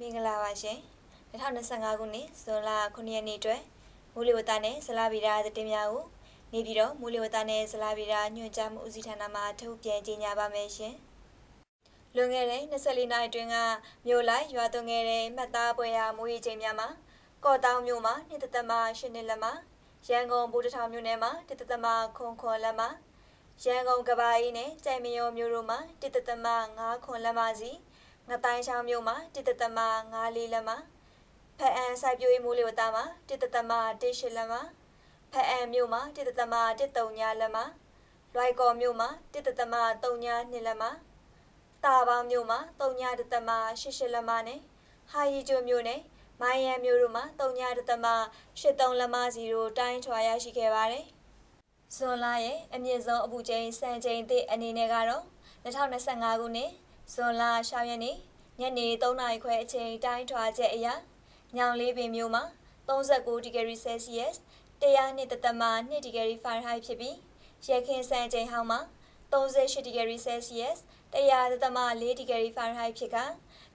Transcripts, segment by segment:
မင်္ဂလာပါရှင်2025ခုနှစ်ဇွန်လ9ရက်နေ့အတွက်မူလဝတ္တနဲ့ဇလာဗီရာသတင်းများကိုနေပြည်တော်မူလဝတ္တနဲ့ဇလာဗီရာညွှန်ကြားမှုဦးစီးဌာနမှထုတ်ပြန်ကြေညာပါမယ်ရှင်လွန်ခဲ့တဲ့24နှစ်အတွင်းကမြို့လိုက်ရွာသွင်းခဲ့တဲ့မှတ်သားပွဲရာမူရီချိန်များမှာကော့တောင်မြို့မှာနှစ်သက်သမ8နှစ်လက်မှာရန်ကုန်ဘူတထောင်မြို့နယ်မှာတစ်သက်သမခွန်ခွန်လက်မှာရန်ကုန်ကဘာအေးနဲ့ကြိုင်မယောမြို့တို့မှာတစ်သက်သမ9ခွန်လက်မှာစီ ငတိုင်းချောင်းမြို့မှာတစ်သက်သမ9လေးလက်မှာဖအန်စိုက်ပျိုးရေးမိုးလေဝသမှာတစ်သက်သမ1ရှစ်လက်မှာဖအန်မြို့မှာတစ်သက်သမ1ညလက်မှာလွိုက်ကော်မြို့မှာတစ်သက်သမ3ည2လက်မှာတာပေါင်းမြို့မှာ3ညတစ်သက်မ8ရှစ်လက်မှာနဲ့ဟာရီကျိုမြို့နယ်မိုင်းရန်မြို့တို့မှာ3ညတစ်သက်မ83လက်မစီတို့တိုင်းထွာရရှိခဲ့ပါတယ်။ဇွန်လရဲ့အမြင့်ဆုံးအပူချိန်စံချိန်သည့်အနေနဲ့ကတော့2025ခုနှစ် ဇွန်လ6ရက်နေ့ညနေ3နာရီခွဲအချိန်တိုင်းထွာချက်အရညောင်လေးပင်မြို့မှာ39ဒီဂရီဆဲစီယပ်100နှစ်သက်သမ2ဒီဂရီဖာရင်ဟိုက်ဖြစ်ပြီးရခင်စံချိန်ဟောင်းမှာ38ဒီဂရီဆဲစီယပ်100သက်သမ4ဒီဂရီဖာရင်ဟိုက်ဖြစ်က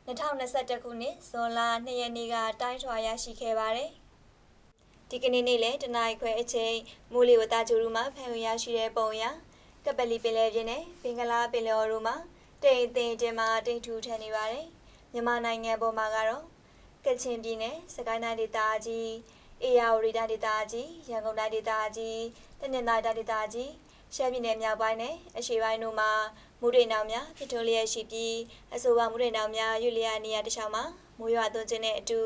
2021ခုနှစ်ဇွန်လ2ရက်နေ့ကတိုင်းထွာရရှိခဲ့ပါတယ်။ဒီကနေ့နေ့လည်းတနင်္လာခွဲအချိန်မိုးလေဝသကြိုရူမှာဖန်ရရှိတဲ့ပုံရကပလီပင်လယ်ပြင်နဲ့ဘင်္ဂလားပင်လယ်အော်တို့မှာ တိမ်သိမ်တင်မှာတိမ်ထူထန်နေပါတယ်။မြန်မာနိုင်ငံပေါ်မှာကတော့ကချင်ပြည်နယ်စကိုင်းတိုင်းဒေသကြီးအေရဝတီတိုင်းဒေသကြီးရန်ကုန်တိုင်းဒေသကြီးတနင်္သာရီတိုင်းဒေသကြီးရှမ်းပြည်နယ်မြောက်ပိုင်းနဲ့အရှေ့ပိုင်းတို့မှာမူရိနောင်များဖြစ်ထွန်းလျက်ရှိပြီးအဆိုပါမူရိနောင်များရွလျက်နေရာတစ်လျှောက်မှာမိုးရွာသွန်းခြင်းနဲ့အတူ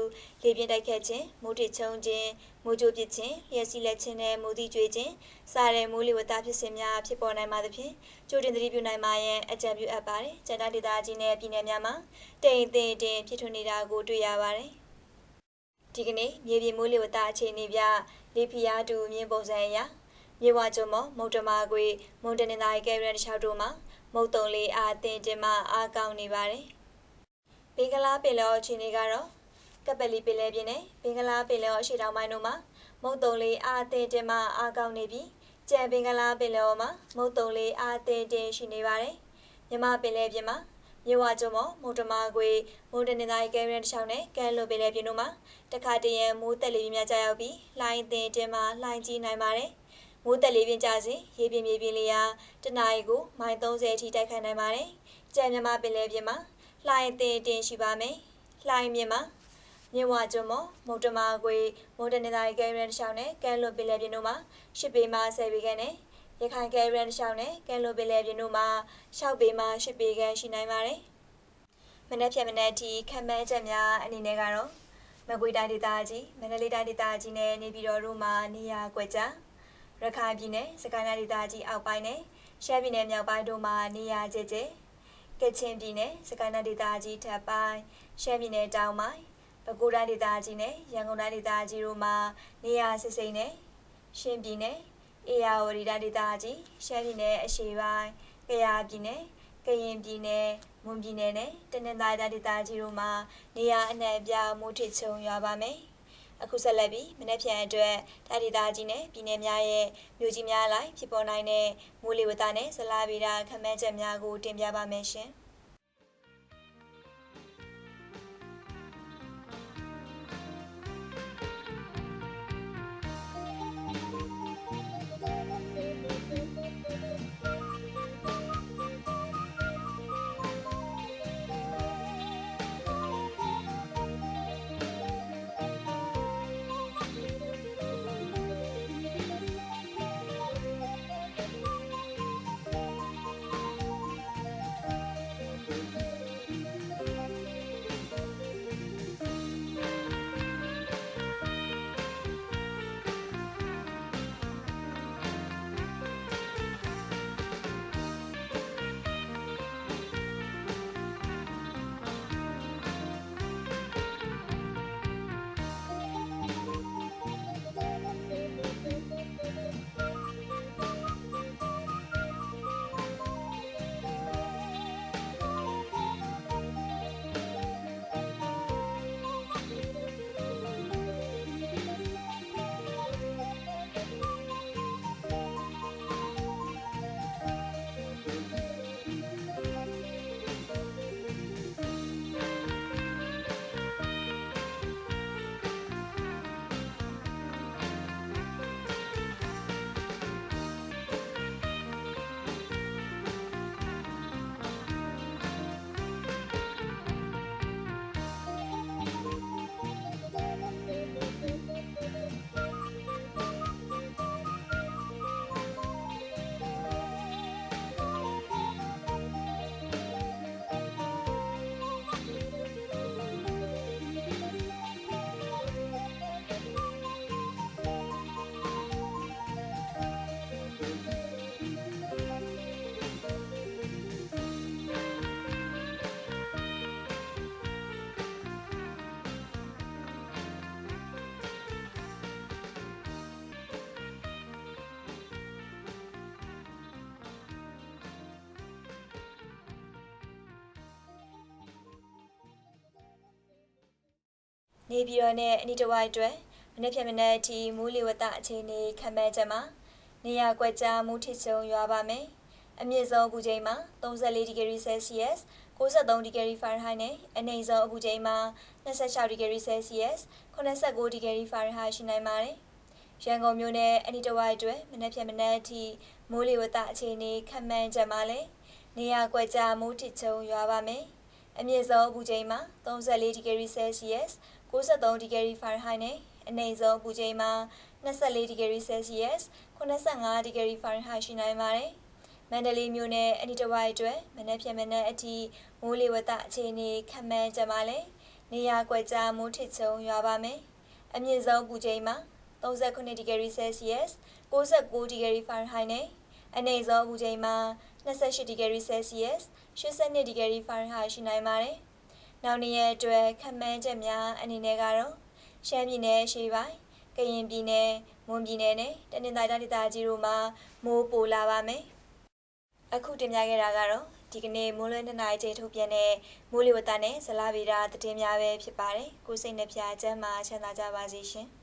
လေပြင်းတိုက်ခတ်ခြင်းမိုးထစ်ချုံခြင်း မိုးကြိုးပစ်ခြင်းလျှက်စီးလက်ခြင်းနဲ့မိုးသီးကျွေးခြင်းစတဲ့မိုးလေဝသဖြစ်စဉ်များဖြစ်ပေါ်နိုင်ပါသဖြင့်ကြိုတင်သတိပြုနိုင်မှာရန်အကြံပြုအပ်ပါတယ်။ကျန်တဲ့ဒေသကြီးနဲ့ပြည်နယ်များမှာတိမ်သိမ်တင်ဖြစ်ထွန်းနေတာကိုတွေ့ရပါတယ်။ဒီကနေ့မြေပြင်မိုးလေဝသအခြေအနေပြလေဖျားတူမြင်းပုံစံအရာမြေဝကျုံမမုတ်တမာခွေမွန်တနင်္သာရီကဲရတဲ့၆တို့မှာမုတ်တုံလေးအားတင်တင်မှအားကောင်းနေပါတယ်။ဘင်္ဂလားပင်လယ်အခြေအနေကတော့ ကပလီပင်လယ်ပြင်နဲ့ဘင်္ဂလားပင်လယ်အရှေ့တောင်ပိုင်းတို့မှာမုတ်တုံလေးအားတင်တင်မှအားကောင်းနေပြီးကြံဘင်္ဂလားပင်လယ်မှာမုတ်တုံလေးအားတင်တင်ရှိနေပါတယ်။မြမပင်လယ်ပြင်မှာမြဝကျုံမမုတ်တမာခွေမုန်တနင်္သာရီကဲရတဲ့၆နဲ့ကဲလိုပင်လယ်ပြင်တို့မှာတခါတရံမိုးတက်လေပြင်းများကြာရောက်ပြီးလှိုင်းတင်တင်မှလှိုင်းကြီးနိုင်ပါတယ်။မိုးတက်လေးပြင်းကြစဉ်ရေပြင်းမြေပြင်းလေးရာတနအီကိုမိုင်30အထိတိုက်ခတ်နိုင်ပါတယ်။ကြံမြမပင်လယ်ပြင်မှာလှိုင်းတင်တင်ရှိပါမယ်။လှိုင်းမြင်မှာ မြဝကျွန်းမမုတ်တမာခွေမုတ်တနေသားကဲရန်တစ်ချောင်းနဲ့ကဲလွန်ပင်လယ်ပြင်တို့မှာရှစ်ပေမှဆယ်ပေခန့်နဲ့ရခိုင်ကဲရန်တစ်ချောင်းနဲ့ကဲလွန်ပင်လယ်ပြင်တို့မှာရှောက်ပေမှရှစ်ပေခန့်ရှိနိုင်ပါတယ်။မနက်ဖြန်မနက်အထိခံမှန်းချက်များအနေနဲ့ကတော့မကွေတိုင်းဒေသကြီးမန္တလေးတိုင်းဒေသကြီးနဲ့နေပြည်တော်တို့မှာနေရာကွက်ကြားရခိုင်ပြည်နယ်စကိုင်းတိုင်းဒေသကြီးအောက်ပိုင်းနဲ့ရှမ်းပြည်နယ်မြောက်ပိုင်းတို့မှာနေရာကျကျကချင်ပြည်နယ်စကိုင်းတိုင်းဒေသကြီးထပ်ပိုင်းရှမ်းပြည်နယ်တောင်ပိုင်း ပဲခူးတိုင်းဒေသကြီးနဲ့ရန်ကုန်တိုင်းဒေသကြီးတို့မှာနေရာစစ်စိမ့်နဲ့ရှမ်းပြည်နယ်အေရဝတီတိုင်းဒေသကြီးရှမ်းပြည်နယ်အရှေ့ပိုင်းကယားပြည်နယ်ကရင်ပြည်နယ်မွန်ပြည်နယ်နဲ့တနင်္သာရီတိုင်းဒေသကြီးတို့မှာနေရာအနှံ့အပြားမိုးထစ်ချုံရွာပါမယ်။အခုဆက်လက်ပြီးမနေ့ဖြန်အတွက်တာဒေတာကြီးနဲ့ပြည်နယ်များရဲ့မြို့ကြီးများလိုက်ဖြစ်ပေါ်နိုင်တဲ့မိုးလေဝသနဲ့ဇလာဗေဒခန့်မှန်းချက်များကိုတင်ပြပါမယ်ရှင်။ နေပြည်တော်နဲ့အနီးတစ်ဝိုက်အတွက်မနေ့ဖြန်မနေ့အထိမိုးလေဝသအခြေအနေခန့်မှန်းချက်မှာနေရာကွက်ကြားမိုးထစ်ချုံရွာပါမယ်။အမြင့်ဆုံးအပူချိန်မှာ34ဒီဂရီဆဲလ်စီယပ်63ဒီဂရီဖာရင်ဟိုက်နဲ့အနိမ့်ဆုံးအပူချိန်မှာ26ဒီဂရီဆဲလ်စီယပ်89ဒီဂရီဖာရင်ဟိုက်ရှိနိုင်ပါတယ်။ရန်ကုန်မြို့နယ်အနီးတစ်ဝိုက်အတွက်မနေ့ဖြန်မနေ့အထိမိုးလေဝသအခြေအနေခန့်မှန်းချက်မှာလည်းနေရာကွက်ကြားမိုးထစ်ချုံရွာပါမယ်။အမြင့်ဆုံးအပူချိန်မှာ34ဒီဂရီဆဲလ်စီယပ် 63ဒီဂရီဖာရင်ဟိုက်နဲ့အနိမ့်ဆုံးအပူချိန်မှာ24ဒီဂရီဆဲလ်စီယပ်85ဒီဂရီဖာရင်ဟိုက်ရှိနိုင်ပါတယ်။မန္တလေးမြို့နယ်အနီးတစ်ဝိုက်အတွက်မနက်ဖြန်မနက်အထိမိုးလေဝသအခြေအနေခန့်မှန်းကြပါလေ။နေရာကွက်ကြားမိုးထစ်ချုံရွာပါမယ်။အမြင့်ဆုံးအပူချိန်မှာ39ဒီဂရီဆဲလ်စီယပ်69ဒီဂရီဖာရင်ဟိုက်နဲ့အနိမ့်ဆုံးအပူချိန်မှာ28ဒီဂရီဆဲလ်စီယပ်82ဒီဂရီဖာရင်ဟိုက်ရှိနိုင်ပါတယ်။ နောက်နေ့ရက်အတွက်ခန့်မှန်းချက်များအနေနဲ့ကတော့ရှမ်းပြည်နယ်ရှေ့ပိုင်းကရင်ပြည်နယ်မွန်ပြည်နယ်နဲ့တနင်္သာရီတိုင်းဒေသကြီးတို့မှာမိုးပိုလာပါမယ်။အခုတင်ပြခဲ့တာကတော့ဒီကနေ့မိုးလွဲ2နာရီချိန်ထုတ်ပြန်တဲ့မိုးလေဝသနဲ့ဇလဗေဒသတင်းများပဲဖြစ်ပါတယ်။ကိုစိတ်နှပြချမ်းမှာချမ်းသာကြပါစေရှင်။